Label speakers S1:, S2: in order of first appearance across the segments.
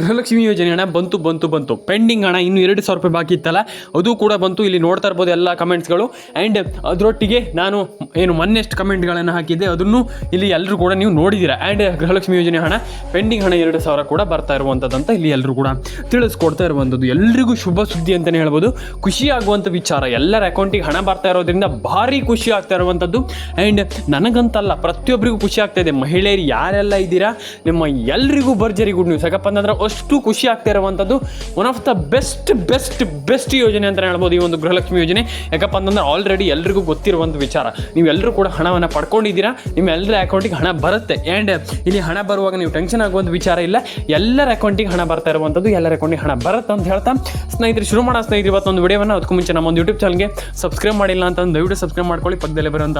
S1: ಗೃಹಲಕ್ಷ್ಮಿ ಯೋಜನೆ ಹಣ ಬಂತು ಬಂತು ಬಂತು. ಪೆಂಡಿಂಗ್ ಹಣ ಇನ್ನು ಎರಡು ಸಾವಿರ ರೂಪಾಯಿ ಬಾಕಿ ಇತ್ತಲ್ಲ, ಅದು ಕೂಡ ಬಂತು. ಇಲ್ಲಿ ನೋಡ್ತಾ ಇರ್ಬೋದು ಎಲ್ಲ ಕಮೆಂಟ್ಸ್ಗಳು ಆ್ಯಂಡ್ ಅದರೊಟ್ಟಿಗೆ ನಾನು ಏನು ಮೊನ್ನೆಷ್ಟು ಕಮೆಂಟ್ಗಳನ್ನು ಹಾಕಿದ್ದೆ, ಅದನ್ನು ಇಲ್ಲಿ ಎಲ್ಲರೂ ಕೂಡ ನೀವು ನೋಡಿದ್ದೀರಾ ಆ್ಯಂಡ್ ಗೃಹಲಕ್ಷ್ಮಿ ಯೋಜನೆ ಹಣ ಪೆಂಡಿಂಗ್ ಹಣ ಎರಡು ಸಾವಿರ ಕೂಡ ಬರ್ತಾ ಇರುವಂಥದ್ದಂತ ಇಲ್ಲಿ ಎಲ್ಲರೂ ಕೂಡ ತಿಳಿಸ್ಕೊಡ್ತಾ ಇರುವಂಥದ್ದು ಎಲ್ರಿಗೂ ಶುಭ ಸುದ್ದಿ ಅಂತಲೇ ಹೇಳ್ಬೋದು. ಖುಷಿ ಆಗುವಂಥ ವಿಚಾರ, ಎಲ್ಲರ ಅಕೌಂಟಿಗೆ ಹಣ ಬರ್ತಾ ಇರೋದ್ರಿಂದ ಭಾರಿ ಖುಷಿ ಆಗ್ತಾ ಇರುವಂಥದ್ದು ಆ್ಯಂಡ್ ನನಗಂತಲ್ಲ ಪ್ರತಿಯೊಬ್ಬರಿಗೂ ಖುಷಿ ಆಗ್ತಾ ಇದೆ. ಮಹಿಳೆಯರು ಯಾರೆಲ್ಲ ಇದ್ದೀರಾ? ನಿಮ್ಮ ಎಲ್ರಿಗೂ ಭರ್ಜರಿ ಗುಡ್ ನ್ಯೂಸ್ ಯಾಕಪ್ಪ ಅಂತಂದ್ರೆ ಅಷ್ಟು ಖುಷಿ ಆಗ್ತಾ ಇರುವಂಥದ್ದು one of the best best best ಯೋಜನೆ ಅಂತ ಹೇಳ್ಬೋದು ಈ ಒಂದು ಗೃಹಲಕ್ಷ್ಮಿ ಯೋಜನೆ. ಯಾಕಪ್ಪ ಅಂತಂದ್ರೆ ಆಲ್ರೆಡಿ ಎಲ್ರಿಗೂ ಗೊತ್ತಿರುವಂಥ ವಿಚಾರ. ನೀವೆಲ್ಲರೂ ಕೂಡ ಹಣವನ್ನು ಪಡ್ಕೊಂಡಿದ್ದೀರಾ? ನಿಮ್ಮೆಲ್ಲರ ಅಕೌಂಟಿಗೆ ಹಣ ಬರುತ್ತೆ. ಆ್ಯಂಡ್ ಇಲ್ಲಿ ಹಣ ಬರುವಾಗ ನೀವು ಟೆನ್ಷನ್ ಆಗುವಂಥ ವಿಚಾರ ಇಲ್ಲ. ಎಲ್ಲರ ಅಕೌಂಟಿಗೆ ಹಣ ಬರ್ತಾ ಇರುವಂಥದ್ದು ಎಲ್ಲರ ಅಕೌಂಟಿಗೆ ಹಣ ಬರುತ್ತೆ ಅಂತ ಹೇಳ್ತಾ. ಸ್ನೇಹಿತರು, ಶುರು ಮಾಡೋ ಸ್ನೇಹಿತರು, ಇವತ್ತೊಂದು ವಿಡಿಯೋವನ್ನು. ಅದಕ್ಕೂ ಮುಂಚೆ ನಮ್ಮ ಒಂದು ಯೂಟ್ಯೂಬ್ ಚಾನಲ್ಗೆ ಸಬ್ಸ್ಕ್ರೈಬ್ ಮಾಡಿಲ್ಲ ಅಂತ ದಯವಿಟ್ಟು ಸಬ್ಸ್ಕ್ರೈಬ್ ಮಾಡ್ಕೊಳ್ಳಿ. ಪಕ್ಕದಲ್ಲೇ ಬರುವಂಥ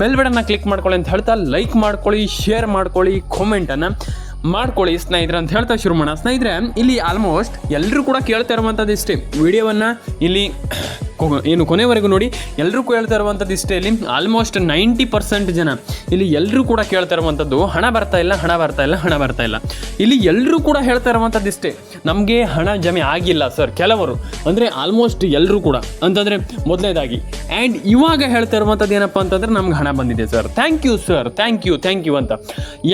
S1: ಬೆಲ್ ಬಟನ್ನ ಕ್ಲಿಕ್ ಮಾಡ್ಕೊಳ್ಳಿ ಅಂತ ಹೇಳ್ತಾ. ಲೈಕ್ ಮಾಡ್ಕೊಳ್ಳಿ ಶೇರ್ ಮಾಡ್ಕೊಳ್ಳಿ ಕಾಮೆಂಟನ್ನು ಮಾಡ್ಕೊಳ್ಳಿ ಸ್ನೇಹಿತರೆ ಅಂತ ಹೇಳ್ತಾ ಶುರು ಮಾಡೋಣ ಸ್ನೇಹಿತರೆ, ಇಲ್ಲಿ ಆಲ್ಮೋಸ್ಟ್ ಎಲ್ಲರೂ ಕೂಡ ಕೇಳ್ತಾ ಇರುವಂಥದ್ದು ಇಷ್ಟೇ. ವಿಡಿಯೋವನ್ನು ಇಲ್ಲಿ ಏನು ಕೊನೆವರೆಗೂ ನೋಡಿ ಎಲ್ಲರೂ ಕೇಳ್ತಾ ಇರುವಂಥದ್ದು ಇಷ್ಟೇ ಇಲ್ಲಿ. ಆಲ್ಮೋಸ್ಟ್ ನೈಂಟಿ ಪರ್ಸೆಂಟ್ ಜನ ಇಲ್ಲಿ ಎಲ್ಲರೂ ಕೂಡ ಕೇಳ್ತಾ ಇರುವಂಥದ್ದು ಹಣ ಬರ್ತಾ ಇಲ್ಲ, ಹಣ ಬರ್ತಾ ಇಲ್ಲ, ಹಣ ಬರ್ತಾ ಇಲ್ಲ. ಇಲ್ಲಿ ಎಲ್ಲರೂ ಕೂಡ ಹೇಳ್ತಾ ಇರುವಂಥದ್ದು ಇಷ್ಟೇ. ನಮಗೆ ಹಣ ಜಮೆ ಆಗಿಲ್ಲ ಸರ್ ಕೆಲವರು. ಅಂದರೆ ಆಲ್ಮೋಸ್ಟ್ ಎಲ್ಲರೂ ಕೂಡ. ಅಂತಂದರೆ ಮೊದಲನೇದಾಗಿ. ಆ್ಯಂಡ್ ಇವಾಗ ಹೇಳ್ತಾ ಇರುವಂಥದ್ದು ಏನಪ್ಪ ಅಂತಂದ್ರೆ ನಮ್ಗೆ ಹಣ ಬಂದಿದೆ sir thank you sir thank you thank you ಅಂತ.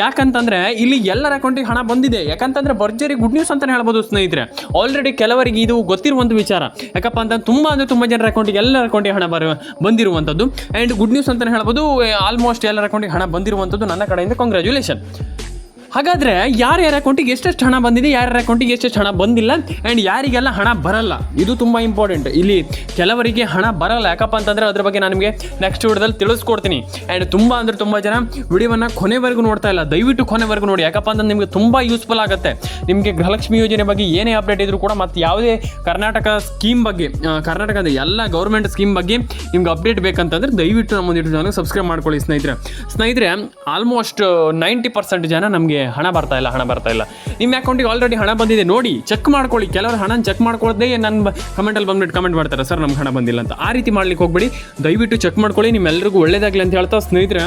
S1: ಯಾಕಂತಂದರೆ ಇಲ್ಲಿ ಎಲ್ಲರ ಅಕೌಂಟಿಗೆ ಹಣ ಬಂದಿದೆ. ಯಾಕಂತಂದ್ರೆ ಭರ್ಜರಿ ಗುಡ್ ನ್ಯೂಸ್ ಅಂತ ಹೇಳ್ಬೋದು ಸ್ನೇಹಿತರೆ. ಆಲ್ರೆಡಿ ಕೆಲವರಿಗೆ ಇದು ಗೊತ್ತಿರುವಂಥ ವಿಚಾರ. ಯಾಕಪ್ಪ ಅಂತಂದ್ರೆ ತುಂಬ ಅಂದರೆ ತುಂಬ ಜನರ ಅಕೌಂಟಿಗೆ ಎಲ್ಲರ ಅಕೌಂಟಿಗೆ ಹಣ ಬರ ಬಂದಿರುವಂಥದ್ದು. ಆ್ಯಂಡ್ ಗುಡ್ ನ್ಯೂಸ್ ಅಂತಲೇ ಹೇಳ್ಬೋದು ಆಲ್ಮೋಸ್ಟ್ ಎಲ್ಲರ ಅಕೌಂಟಿಗೆ ಹಣ ಬಂದಿರುವಂಥದ್ದು ನನ್ನ ಕಡೆಯಿಂದ. ಕಾಂಗ್ರ್ಯಾಚುಲೇಷನ್ ಹಾಗಾದರೆ ಯಾರ್ಯಾರ ಅಕೌಂಟಿಗೆ ಎಷ್ಟೆಷ್ಟು ಹಣ ಬಂದಿದೆ ಯಾರ್ಯಾರ ಅಕೌಂಟಿಗೆ ಎಷ್ಟೆಷ್ಟು ಹಣ ಬಂದಿಲ್ಲ ಆ್ಯಂಡ್ ಯಾರಿಗೆಲ್ಲ ಹಣ ಬರಲ್ಲ. ಇದು ತುಂಬ ಇಂಪಾರ್ಟೆಂಟ್ ಇಲ್ಲಿ ಕೆಲವರಿಗೆ ಹಣ ಬರಲ್ಲ. ಯಾಕಪ್ಪ ಅಂತಂದರೆ ಅದ್ರ ಬಗ್ಗೆ ನಾನು ನೆಕ್ಸ್ಟ್ ವಿಡಿಯೋದಲ್ಲಿ ತಿಳಿಸ್ಕೊಡ್ತೀನಿ. ಆ್ಯಂಡ್ ತುಂಬ ಅಂದರೆ ತುಂಬ ಜನ ವಿಡಿಯೋವನ್ನು ಕೊನೆವರೆಗೂ ನೋಡ್ತಾ ಇಲ್ಲ. ದಯವಿಟ್ಟು ಕೊನೆವರೆಗೂ ನೋಡಿ. ಯಾಕಪ್ಪ ಅಂತಂದ್ರೆ ನಿಮಗೆ ತುಂಬ ಯೂಸ್ಫುಲ್ ಆಗುತ್ತೆ. ನಿಮಗೆ ಗೃಹಲಕ್ಷ್ಮಿ ಯೋಜನೆ ಬಗ್ಗೆ ಏನೇ ಅಪ್ಡೇಟ್ ಇದ್ರೂ ಕೂಡ ಮತ್ತು ಯಾವುದೇ ಕರ್ನಾಟಕ ಸ್ಕೀಮ್ ಬಗ್ಗೆ ಕರ್ನಾಟಕದ ಎಲ್ಲ ಗೌರ್ಮೆಂಟ್ ಸ್ಕೀಮ್ ಬಗ್ಗೆ ನಿಮ್ಗೆ ಅಪ್ಡೇಟ್ ಬೇಕಂತಂದ್ರೆ ದಯವಿಟ್ಟು ನಮ್ಮ ಯೂಟ್ಯೂಬ್ ಸಬ್ಸ್ಕ್ರೈಬ್ ಮಾಡ್ಕೊಳ್ಳಿ ಸ್ನೇಹಿತರೆ. ಸ್ನೇಹಿತರೆ ಆಲ್ಮೋಸ್ಟ್ ನೈಂಟಿ ಪರ್ಸೆಂಟ್ ಜನ ನಮಗೆ ಹಣ ಬರ್ತಾ ಇಲ್ಲ, ಹಣ ಬರ್ತಾ ಇಲ್ಲ. ನಿಮ್ಮ ಅಕೌಂಟಿಗೆ ಆಲ್ರೆಡಿ ಹಣ ಬಂದಿದೆ, ನೋಡಿ ಚೆಕ್ ಮಾಡ್ಕೊಳ್ಳಿ. ಕೆಲವರು ಹಣ ಚೆಕ್ ಮಾಡ್ಕೊಳ್ಳದೆ ನನ್ನ ಕಮೆಂಟಲ್ಲಿ ಬಂದ್ಬಿಟ್ಟು ಕಮೆಂಟ್ ಮಾಡ್ತಾರೆ, ಸರ್, ನಮ್ಗೆ ಹಣ ಬಂದಿಲ್ಲ ಅಂತ. ಆ ರೀತಿ ಮಾಡ್ಲಿಕ್ಕೆ ಹೋಗ್ಬೇಡಿ. ದಯವಿಟ್ಟು ಚೆಕ್ ಮಾಡ್ಕೊಳ್ಳಿ. ನಿಮ್ಮೆಲ್ಲರಿಗೂ ಒಳ್ಳೇದಾಗಲಿ ಅಂತ ಹೇಳ್ತಾ ಸ್ನೇಹಿತರೆ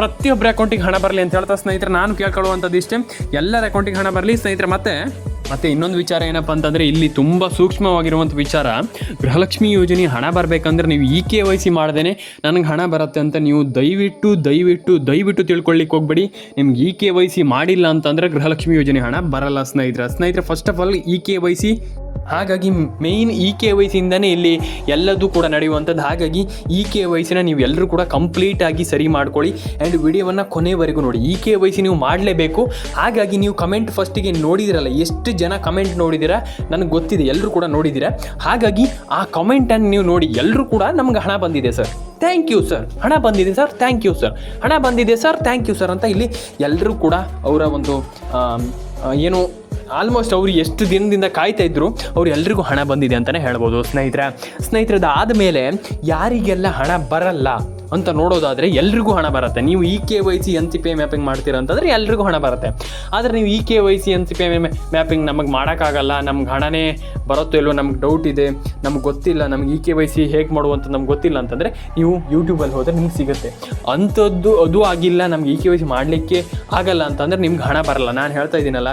S1: ಪ್ರತಿಯೊಬ್ಬರ ಅಕೌಂಟಿಗೆ ಹಣ ಬರಲಿ ಅಂತ ಹೇಳ್ತಾ ಸ್ನೇಹಿತರೆ, ನಾನು ಕೇಳ್ಕೊಳ್ಳುವಂಥದ್ದು ಇಷ್ಟೇ. ಎಲ್ಲರ ಅಕೌಂಟಿಗೆ ಹಣ ಬರಲಿ ಸ್ನೇಹಿತರೆ, ಮತ್ತೆ ಮತ್ತೆ ಇನ್ನೊಂದು ವಿಚಾರ ಏನಪ್ಪ ಅಂತಂದರೆ ಇಲ್ಲಿ ತುಂಬ ಸೂಕ್ಷ್ಮವಾಗಿರುವಂಥ ವಿಚಾರ. ಗೃಹಲಕ್ಷ್ಮಿ ಯೋಜನೆ ಹಣ ಬರಬೇಕಂದ್ರೆ ನೀವು ಇ ಕೆ ವೈ ಸಿ ಮಾಡ್ದೇ ನನಗೆ ಹಣ ಬರುತ್ತೆ ಅಂತ ನೀವು ದಯವಿಟ್ಟು ದಯವಿಟ್ಟು ದಯವಿಟ್ಟು ತಿಳ್ಕೊಳ್ಳಿಕ್ಕೆ ಹೋಗ್ಬೇಡಿ. ನಿಮ್ಗೆ ಇ ಕೆ ವೈ ಸಿ ಮಾಡಿಲ್ಲ ಅಂತಂದ್ರೆ ಗೃಹಲಕ್ಷ್ಮಿ ಯೋಜನೆ ಹಣ ಬರಲ್ಲ ಸ್ನೇಹಿತರೆ. ಸ್ನೇಹಿತರೆ first of all E K Y C ಹಾಗಾಗಿ ಮೇಯ್ನ್ ಇ ಕೆ ವೈ ಸಿಯಿಂದನೇ ಇಲ್ಲಿ ಎಲ್ಲದೂ ಕೂಡ ನಡೆಯುವಂಥದ್ದು. ಹಾಗಾಗಿ ಇ ಕೆ ವೈಸಿನ ನೀವು ಎಲ್ಲರೂ ಕೂಡ ಕಂಪ್ಲೀಟ್ ಆಗಿ ಸರಿ ಮಾಡ್ಕೊಳ್ಳಿ. ಆ್ಯಂಡ್ ವಿಡಿಯೋವನ್ನು ಕೊನೆವರೆಗೂ ನೋಡಿ. ಇ ಕೆ ವೈ ಸಿ ನೀವು ಮಾಡಲೇಬೇಕು. ಹಾಗಾಗಿ ನೀವು ಕಮೆಂಟ್ ಫಸ್ಟಿಗೆ ನೋಡಿದಿರಲ್ಲ, ಎಷ್ಟು ಜನ ಕಮೆಂಟ್ ನೋಡಿದಿರ? ನನಗೆ ಗೊತ್ತಿದೆ ಎಲ್ಲರೂ ಕೂಡ ನೋಡಿದಿರ? ಹಾಗಾಗಿ ಆ ಕಮೆಂಟನ್ನು ನೀವು ನೋಡಿ ಎಲ್ಲರೂ ಕೂಡ ನಮ್ಗೆ ಹಣ ಬಂದಿದೆ ಸರ್. ಥ್ಯಾಂಕ್ ಯು ಸರ್ ಹಣ ಬಂದಿದೆ ಸರ್ ಥ್ಯಾಂಕ್ ಯು ಸರ್ ಹಣ ಬಂದಿದೆ ಸರ್ ಥ್ಯಾಂಕ್ ಯು ಸರ್ ಅಂತ ಇಲ್ಲಿ ಎಲ್ಲರೂ ಕೂಡ ಅವರ ಒಂದು ಏನು ಆಲ್ಮೋಸ್ಟ್ ಅವರು ಎಷ್ಟು ದಿನದಿಂದ ಕಾಯ್ತಾ ಇದ್ರು, ಅವ್ರು ಎಲ್ರಿಗೂ ಹಣ ಬಂದಿದೆ ಅಂತಲೇ ಹೇಳ್ಬೋದು ಸ್ನೇಹಿತರೆ. ಸ್ನೇಹಿತರದ ಆದಮೇಲೆ ಯಾರಿಗೆಲ್ಲ ಹಣ ಬರಲ್ಲ ಅಂತ ನೋಡೋದಾದರೆ ಎಲ್ರಿಗೂ ಹಣ ಬರುತ್ತೆ. ನೀವು E K Y C N C P mapping ಮಾಡ್ತೀರಾ ಅಂತಂದರೆ ಎಲ್ರಿಗೂ ಹಣ ಬರುತ್ತೆ. ಆದರೆ ನೀವು E K Y C N C P mapping ನಮಗೆ ಮಾಡೋಕ್ಕಾಗಲ್ಲ, ನಮ್ಗೆ ಹಣನೇ ಬರುತ್ತೋ ಇಲ್ವೋ ನಮ್ಗೆ ಡೌಟ್ ಇದೆ, ನಮ್ಗೆ ಗೊತ್ತಿಲ್ಲ, ನಮ್ಗೆ ಇ ಕೆ ವೈ ಸಿ ಹೇಗೆ ಮಾಡುವಂತ ನಮ್ಗೆ ಗೊತ್ತಿಲ್ಲ ಅಂತಂದರೆ ನೀವು ಯೂಟ್ಯೂಬಲ್ಲಿ ಹೋದರೆ ನಿಮ್ಗೆ ಸಿಗುತ್ತೆ. ಅಂಥದ್ದು ಅದು ಆಗಿಲ್ಲ, ನಮ್ಗೆ ಇ ಕೆ ವೈ ಸಿ ಮಾಡಲಿಕ್ಕೆ ಆಗಲ್ಲ ಅಂತಂದರೆ ನಿಮ್ಗೆ ಹಣ ಬರಲ್ಲ. ನಾನು ಹೇಳ್ತಾ ಇದ್ದೀನಲ್ಲ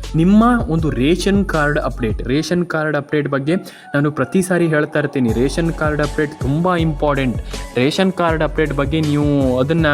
S1: ನಿಮ್ಮ ಒಂದು ration card update. Ration card update ಬಗ್ಗೆ ನಾನು ಪ್ರತಿ ಸಾರಿ ಹೇಳ್ತಾ ಇರ್ತೀನಿ. ರೇಷನ್ ಕಾರ್ಡ್ ಅಪ್ಡೇಟ್ ತುಂಬ ಇಂಪಾರ್ಟೆಂಟ್ ರೇಷನ್ ಕಾರ್ಡ್ ಅಪ್ಡೇಟ್ ಬಗ್ಗೆ ನೀವು ಅದನ್ನು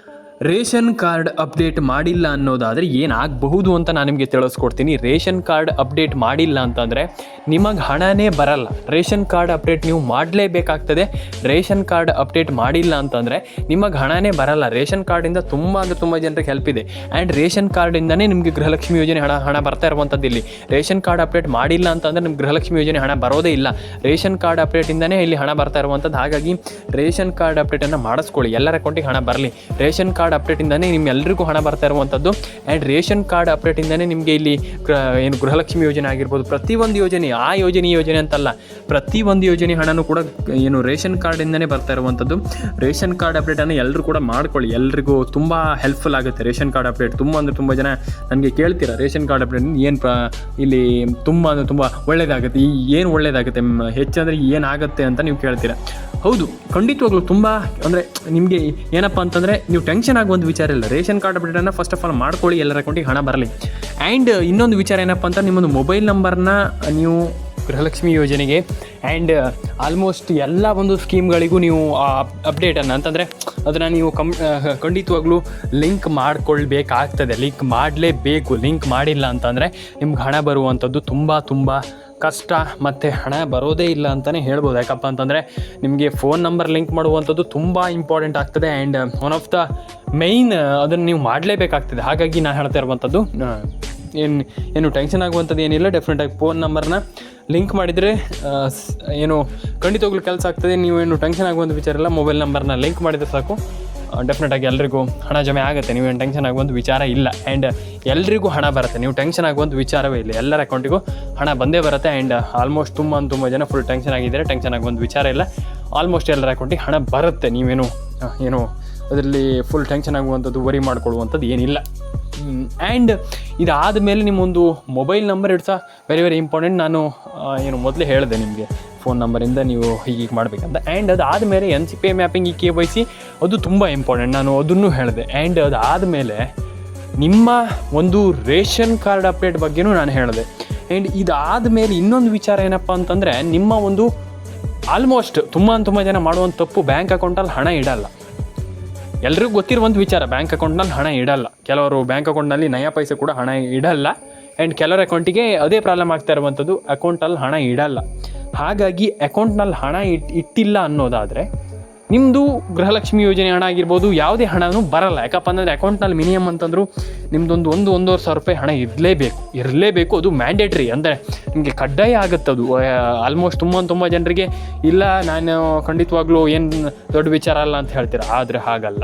S1: ರೇಷನ್ ಕಾರ್ಡ್ ಅಪ್ಡೇಟ್ ಮಾಡಿಲ್ಲ ಅನ್ನೋದಾದರೆ ಏನಾಗಬಹುದು ಅಂತ ನಾನು ನಿಮಗೆ ತಿಳಿಸ್ಕೊಡ್ತೀನಿ. ರೇಷನ್ ಕಾರ್ಡ್ ಅಪ್ಡೇಟ್ ಮಾಡಿಲ್ಲ ಅಂತಂದರೆ ನಿಮಗೆ ಹಣನೇ ಬರಲ್ಲ. ರೇಷನ್ ಕಾರ್ಡ್ ಅಪ್ಡೇಟ್ ನೀವು ಮಾಡಲೇಬೇಕಾಗ್ತದೆ. ರೇಷನ್ ಕಾರ್ಡ್ ಅಪ್ಡೇಟ್ ಮಾಡಿಲ್ಲ ಅಂತಂದರೆ ನಿಮಗೆ ಹಣನೇ ಬರಲ್ಲ. ರೇಷನ್ ಕಾರ್ಡಿಂದ ತುಂಬ ಅಂದರೆ ತುಂಬ ಜನರಿಗೆ ಹೆಲ್ಪ್ ಇದೆ. ಆ್ಯಂಡ್ ರೇಷನ್ ಕಾರ್ಡಿಂದನೇ ನಿಮಗೆ ಗೃಹಲಕ್ಷ್ಮಿ ಯೋಜನೆ ಹಣ ಹಣ ಬರ್ತಾ ಇರುವಂಥದ್ದು ಇಲ್ಲಿ. ರೇಷನ್ ಕಾರ್ಡ್ ಅಪ್ಡೇಟ್ ಮಾಡಿಲ್ಲ ಅಂತಂದರೆ ನಿಮ್ಗೆ ಗೃಹಲಕ್ಷ್ಮಿ ಯೋಜನೆ ಹಣ ಬರೋದೇ ಇಲ್ಲ. ರೇಷನ್ ಕಾರ್ಡ್ ಅಪ್ಡೇಟಿಂದನೇ ಇಲ್ಲಿ ಹಣ ಬರ್ತಾ ಇರುವಂಥದ್ದು ಹಾಗಾಗಿ ರೇಷನ್ ಕಾರ್ಡ್ ಅಪ್ಡೇಟನ್ನು ಮಾಡಿಸ್ಕೊಳ್ಳಿ. ಎಲ್ಲರ ಅಕೌಂಟಿಗೆ ಹಣ ಬರಲಿ. ರೇಷನ್ ಕಾರ್ಡ್ ಅಪ್ಡೇಟಿಂದನೇ ನಿಮ್ಮೆಲ್ಲರಿಗೂ ಹಣ ಬರ್ತಾ ಇರುವಂಥದ್ದು. ಆ್ಯಂಡ್ ರೇಷನ್ ಕಾರ್ಡ್ ಅಪ್ಡೇಟಿಂದನೇ ನಿಮಗೆ ಇಲ್ಲಿ ಏನು ಗೃಹಲಕ್ಷ್ಮಿ ಯೋಜನೆ ಆಗಿರ್ಬೋದು, ಪ್ರತಿಯೊಂದು ಯೋಜನೆ, ಆ ಯೋಜನೆ ಯೋಜನೆ ಅಂತಲ್ಲ, ಪ್ರತಿಯೊಂದು ಯೋಜನೆ ಹಣನೂ ಕೂಡ ಏನು ರೇಷನ್ ಕಾರ್ಡಿಂದನೇ ಬರ್ತಾ ಇರುವಂಥದ್ದು. ರೇಷನ್ ಕಾರ್ಡ್ ಅಪ್ಡೇಟನ್ನು ಎಲ್ಲರೂ ಕೂಡ ಮಾಡ್ಕೊಳ್ಳಿ. ಎಲ್ರಿಗೂ ತುಂಬ ಹೆಲ್ಪ್ಫುಲ್ ಆಗುತ್ತೆ ರೇಷನ್ ಕಾರ್ಡ್ ಅಪ್ಡೇಟ್ ತುಂಬ ಅಂದರೆ ತುಂಬ ಜನ ನನಗೆ ಕೇಳ್ತೀರಾ, ರೇಷನ್ ಕಾರ್ಡ್ ಅಪ್ಡೇಟ್ ಏನು ಪ್ರ, ಇಲ್ಲಿ ತುಂಬ ಅಂದರೆ ತುಂಬ ಒಳ್ಳೆಯದಾಗುತ್ತೆ ಈ ಏನು ಒಳ್ಳೆಯದಾಗುತ್ತೆ ಹೆಚ್ಚಂದರೆ ಏನಾಗುತ್ತೆ ಅಂತ ನೀವು ಕೇಳ್ತೀರಾ. ಹೌದು, ಖಂಡಿತವಾಗ್ಲೂ ತುಂಬ ಅಂದರೆ ನಿಮಗೆ ಏನಪ್ಪ ಅಂತಂದರೆ ನೀವು ಟೆನ್ಷನ್ ಆಗುವಂಥ ವಿಚಾರ ಇಲ್ಲ. ರೇಷನ್ ಕಾರ್ಡ್ ಅಪ್ಡೇಟನ್ನು ಫಸ್ಟ್ ಆಫ್ ಆಲ್ ಮಾಡ್ಕೊಳ್ಳಿ, ಎಲ್ಲರ ಅಕೌಂಟಿಗೆ ಹಣ ಬರಲಿ. ಆ್ಯಂಡ್ ಇನ್ನೊಂದು ವಿಚಾರ ಏನಪ್ಪ ಅಂತ ನಿಮ್ಮೊಂದು ಮೊಬೈಲ್ ನಂಬರ್ನ ನೀವು ಗೃಹಲಕ್ಷ್ಮಿ ಯೋಜನೆಗೆ ಆ್ಯಂಡ್ ಆಲ್ಮೋಸ್ಟ್ ಎಲ್ಲ ಒಂದು ಸ್ಕೀಮ್ಗಳಿಗೂ ನೀವು ಅಪ್ಡೇಟನ್ನು ಅಂತಂದರೆ ಅದನ್ನು ನೀವು ಕಮ್ ಖಂಡಿತವಾಗ್ಲೂ ಲಿಂಕ್ ಮಾಡ್ಕೊಳ್ಬೇಕಾಗ್ತದೆ. ಲಿಂಕ್ ಮಾಡಲೇಬೇಕು. ಲಿಂಕ್ ಮಾಡಿಲ್ಲ ಅಂತಂದರೆ ನಿಮ್ಗೆ ಹಣ ಬರುವಂಥದ್ದು ತುಂಬ ತುಂಬ ಕಷ್ಟ ಮತ್ತು ಹಣ ಬರೋದೇ ಇಲ್ಲ ಅಂತಲೇ ಹೇಳ್ಬೋದು. ಯಾಕಪ್ಪ ಅಂತಂದರೆ ನಿಮಗೆ ಫೋನ್ ನಂಬರ್ ಲಿಂಕ್ ಮಾಡುವಂಥದ್ದು ತುಂಬ ಇಂಪಾರ್ಟೆಂಟ್ ಆಗ್ತದೆ and one of the main ಅದನ್ನು ನೀವು ಮಾಡಲೇಬೇಕಾಗ್ತದೆ. ಹಾಗಾಗಿ ನಾನು ಹೇಳ್ತಾ ಇರುವಂಥದ್ದು ಏನು ಏನು ಟೆನ್ಷನ್ ಆಗುವಂಥದ್ದು ಏನಿಲ್ಲ. ಡೆಫಿನೆಟಾಗಿ ಫೋನ್ ನಂಬರ್ನ ಲಿಂಕ್ ಮಾಡಿದರೆ ಏನು ಖಂಡಿತವಾಗ್ಲೂ ಕೆಲಸ ಆಗ್ತದೆ. ನೀವು ಏನು ಟೆನ್ಷನ್ ಆಗುವಂಥ ವಿಚಾರ ಇಲ್ಲ. ಮೊಬೈಲ್ ನಂಬರ್ನ ಲಿಂಕ್ ಮಾಡಿದರೆ ಸಾಕು. ಡೆಫಿನೆಟಾಗಿ ಎಲ್ರಿಗೂ ಹಣ ಜಮೆ ಆಗುತ್ತೆ. ನೀವೇನು ಟೆನ್ಷನ್ ಆಗುವಂಥ ವಿಚಾರ ಇಲ್ಲ. ಆ್ಯಂಡ್ ಎಲ್ರಿಗೂ ಹಣ ಬರುತ್ತೆ. ನೀವು ಟೆನ್ಷನ್ ಆಗುವಂಥ ವಿಚಾರವೇ ಇಲ್ಲ. ಎಲ್ಲರ ಅಕೌಂಟಿಗೂ ಹಣ ಬಂದೇ ಬರುತ್ತೆ. ಆ್ಯಂಡ್ ಆಲ್ಮೋಸ್ಟ್ ತುಂಬ ತುಂಬ ಜನ ಫುಲ್ ಟೆನ್ಷನ್ ಆಗಿದ್ದಾರೆ. ಟೆನ್ಷನ್ ಆಗುವಂಥ ವಿಚಾರ ಇಲ್ಲ. ಆಲ್ಮೋಸ್ಟ್ ಎಲ್ಲರ ಅಕೌಂಟಿಗೆ ಹಣ ಬರುತ್ತೆ. ನೀವೇನು ಏನು ಅದರಲ್ಲಿ ಫುಲ್ ಟೆನ್ಷನ್ ಆಗುವಂಥದ್ದು ವರಿ ಮಾಡ್ಕೊಳ್ಳುವಂಥದ್ದು ಏನಿಲ್ಲ. ಆ್ಯಂಡ್ ಇದಾದ ಮೇಲೆ ನಿಮ್ಮೊಂದು mobile number it's very very important ನಾನು ಏನು ಮೊದಲೇ ಹೇಳಿದೆ ನಿಮಗೆ. ಫೋನ್ ನಂಬರಿಂದ ನೀವು ಹೀಗೆ ಮಾಡಬೇಕಂತ. ಆ್ಯಂಡ್ ಅದಾದಮೇಲೆ N C P mapping E K Y C ಅದು ತುಂಬ ಇಂಪಾರ್ಟೆಂಟ್ ನಾನು ಅದನ್ನು ಹೇಳಿದೆ. ಆ್ಯಂಡ್ ಅದಾದಮೇಲೆ ನಿಮ್ಮ ಒಂದು ರೇಷನ್ ಕಾರ್ಡ್ ಅಪ್ಡೇಟ್ ಬಗ್ಗೆನೂ ನಾನು ಹೇಳಿದೆ. ಆ್ಯಂಡ್ ಇದಾದ ಮೇಲೆ ಇನ್ನೊಂದು ವಿಚಾರ ಏನಪ್ಪ ಅಂತಂದರೆ, ನಿಮ್ಮ ಒಂದು ಆಲ್ಮೋಸ್ಟ್ ತುಂಬ ತುಂಬ ಜನ ಮಾಡುವಂಥ ತಪ್ಪು ಬ್ಯಾಂಕ್ ಅಕೌಂಟಲ್ಲಿ ಹಣ ಇಡಲ್ಲ. ಎಲ್ರಿಗೂ ಗೊತ್ತಿರುವಂಥ ವಿಚಾರ ಬ್ಯಾಂಕ್ ಅಕೌಂಟ್ನಲ್ಲಿ ಹಣ ಇಡಲ್ಲ. ಕೆಲವರು ಬ್ಯಾಂಕ್ ಅಕೌಂಟ್ನಲ್ಲಿ ನಯ ಪೈಸೆ ಕೂಡ ಹಣ ಇಡಲ್ಲ. ಆ್ಯಂಡ್ ಕೆಲವರ ಅಕೌಂಟಿಗೆ ಅದೇ ಪ್ರಾಬ್ಲಮ್ ಆಗ್ತಾ ಇರುವಂಥದ್ದು ಅಕೌಂಟಲ್ಲಿ ಹಣ ಇಡಲ್ಲ. ಹಾಗಾಗಿ ಅಕೌಂಟ್ನಲ್ಲಿ ಹಣ ಇಟ್, ಇಟ್ಟಿಲ್ಲ ಅನ್ನೋದಾದರೆ ನಿಮ್ಮದು ಗೃಹಲಕ್ಷ್ಮಿ ಯೋಜನೆ ಹಣ ಆಗಿರ್ಬೋದು, ಯಾವುದೇ ಹಣನೂ ಬರಲ್ಲ. ಯಾಕಪ್ಪ ಅಂದರೆ ಅಕೌಂಟ್ನಲ್ಲಿ ಮಿನಿಮಮ್ ಅಂತಂದರೂ ನಿಮ್ಮದೊಂದು ಒಂದು, ಒಂದೂವರೆ ಸಾವಿರ ರೂಪಾಯಿ ಹಣ ಇರಲೇಬೇಕು. ಇರಲೇಬೇಕು, ಅದು ಮ್ಯಾಂಡೇಟ್ರಿ. ಅಂದರೆ ನಿಮಗೆ ಕಡ್ಡಾಯ ಆಗುತ್ತೆ ಅದು. ಆಲ್ಮೋಸ್ಟ್ ತುಂಬ ತುಂಬ ಜನರಿಗೆ, ಇಲ್ಲ, ನಾನು ಖಂಡಿತವಾಗ್ಲೂ ಏನು ದೊಡ್ಡ ವಿಚಾರ ಅಲ್ಲ ಅಂತ ಹೇಳ್ತೀರ? ಆದರೆ ಹಾಗಲ್ಲ.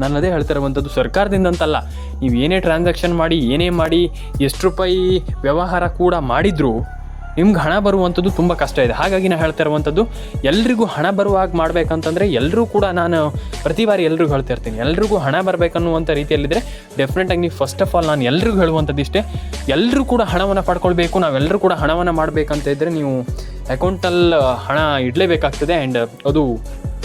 S1: ನಾನು ಅದೇ ಹೇಳ್ತಾ ಇರುವಂಥದ್ದು ಸರ್ಕಾರದಿಂದ ಅಂತಲ್ಲ ನೀವು ಏನೇ ಟ್ರಾನ್ಸಾಕ್ಷನ್ ಮಾಡಿ, ಏನೇ ಮಾಡಿ, ಎಷ್ಟು ರೂಪಾಯಿ ವ್ಯವಹಾರ ಕೂಡ ಮಾಡಿದರೂ ನಿಮ್ಗೆ ಹಣ ಬರುವಂಥದ್ದು ತುಂಬ ಕಷ್ಟ ಇದೆ. ಹಾಗಾಗಿ ನಾನು ಹೇಳ್ತಾ ಇರುವಂಥದ್ದು ಎಲ್ರಿಗೂ ಹಣ ಬರುವಾಗ ಮಾಡಬೇಕಂತಂದರೆ ಎಲ್ಲರೂ ಕೂಡ ನಾನು ಪ್ರತಿ ಬಾರಿ ಎಲ್ರಿಗೂ ಹೇಳ್ತಾ ಇರ್ತೀನಿ. ಎಲ್ರಿಗೂ ಹಣ ಬರಬೇಕನ್ನುವಂಥ ರೀತಿಯಲ್ಲಿದ್ದರೆ ಡೆಫಿನೆಟಾಗಿ ನೀವು ಫಸ್ಟ್ ಆಫ್ ಆಲ್ ನಾನು ಎಲ್ರಿಗೂ ಹೇಳುವಂಥದ್ದು ಇಷ್ಟೇ. ಎಲ್ಲರೂ ಕೂಡ ಹಣವನ್ನು ಪಡ್ಕೊಳ್ಬೇಕು ನಾವೆಲ್ಲರೂ ಕೂಡ ಹಣವನ್ನು ಮಾಡಬೇಕಂತ ಇದ್ದರೆ ನೀವು ಅಕೌಂಟಲ್ಲಿ ಹಣ ಇಡಲೇಬೇಕಾಗ್ತದೆ. ಆ್ಯಂಡ್ ಅದು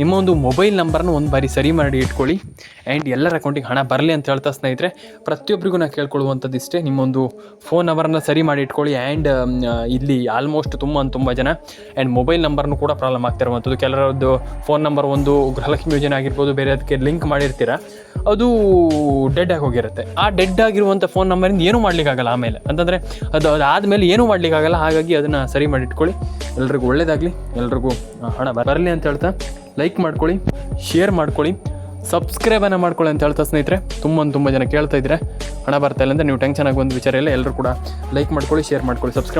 S1: ನಿಮ್ಮ ಒಂದು ಮೊಬೈಲ್ ನಂಬರ್ನ ಒಂದು ಬಾರಿ ಸರಿ ಮಾಡಿ ಇಟ್ಕೊಳ್ಳಿ. ಆ್ಯಂಡ್ ಎಲ್ಲರ ಅಕೌಂಟಿಗೆ ಹಣ ಬರಲಿ ಅಂತ ಹೇಳ್ತಾ ಸ್ನೇಹಿತರೆ ಪ್ರತಿಯೊಬ್ಬರಿಗೂ ನಾನು ಕೇಳ್ಕೊಳ್ಳುವಂಥದ್ದು ಇಷ್ಟೇ, ನಿಮ್ಮೊಂದು ಫೋನ್ ನಂಬರನ್ನ ಸರಿ ಮಾಡಿ ಇಟ್ಕೊಳ್ಳಿ. ಆ್ಯಂಡ್ ಇಲ್ಲಿ ಆಲ್ಮೋಸ್ಟ್ ತುಂಬ ತುಂಬ ಜನ. ಆ್ಯಂಡ್ ಮೊಬೈಲ್ ನಂಬರ್ನು ಕೂಡ ಪ್ರಾಬ್ಲಮ್ ಆಗ್ತಿರುವಂಥದ್ದು ಕೆಲವರದ್ದು ಫೋನ್ ನಂಬರ್ ಒಂದು ಗೃಹಲಕ್ಷ್ಮಿ ಯೋಜನೆ ಆಗಿರ್ಬೋದು, ಬೇರೆ ಅದಕ್ಕೆ ಲಿಂಕ್ ಮಾಡಿರ್ತೀರ, ಅದು ಡೆಡ್ ಆಗಿ ಹೋಗಿರುತ್ತೆ. ಆ ಡೆಡ್ ಆಗಿರುವಂಥ ಫೋನ್ ನಂಬರಿಂದ ಏನೂ ಮಾಡಲಿಕ್ಕಾಗಲ್ಲ ಆಮೇಲೆ. ಅಂತಂದರೆ ಅದು ಅದಾದಮೇಲೆ ಏನೂ ಮಾಡಲಿಕ್ಕಾಗಲ್ಲ ಹಾಗಾಗಿ ಅದನ್ನು ಸರಿ ಮಾಡಿ ಇಟ್ಕೊಳ್ಳಿ. ಎಲ್ರಿಗೂ ಒಳ್ಳೆಯದಾಗಲಿ ಎಲ್ರಿಗೂ ಹಣ ಬರಲಿ ಅಂತ ಹೇಳ್ತಾ ಲೈಕ್ ಮಾಡ್ಕೊಳ್ಳಿ ಶೇರ್ ಮಾಡ್ಕೊಳ್ಳಿ ಸಬ್ಸ್ಕ್ರೈಬನ್ನು ಮಾಡ್ಕೊಳ್ಳಿ ಅಂತ ಹೇಳ್ತಾ ಸ್ನೇಹಿತರೆ, ತುಂಬ ತುಂಬ ಜನ ಕೇಳ್ತಾ ಇದ್ರೆ ಹಣ ಬರ್ತಾ ಇಲ್ಲ ಅಂತ ನೀವು ಟೆನ್ಷನ್ ಒಂದು ವಿಚಾರ ಇಲ್ಲ ಎಲ್ಲರೂ ಕೂಡ ಲೈಕ್ ಮಾಡ್ಕೊಳ್ಳಿ ಶೇರ್ ಮಾಡ್ಕೊಳ್ಳಿ ಸಬ್ಸ್ಕ್ರೈಬ್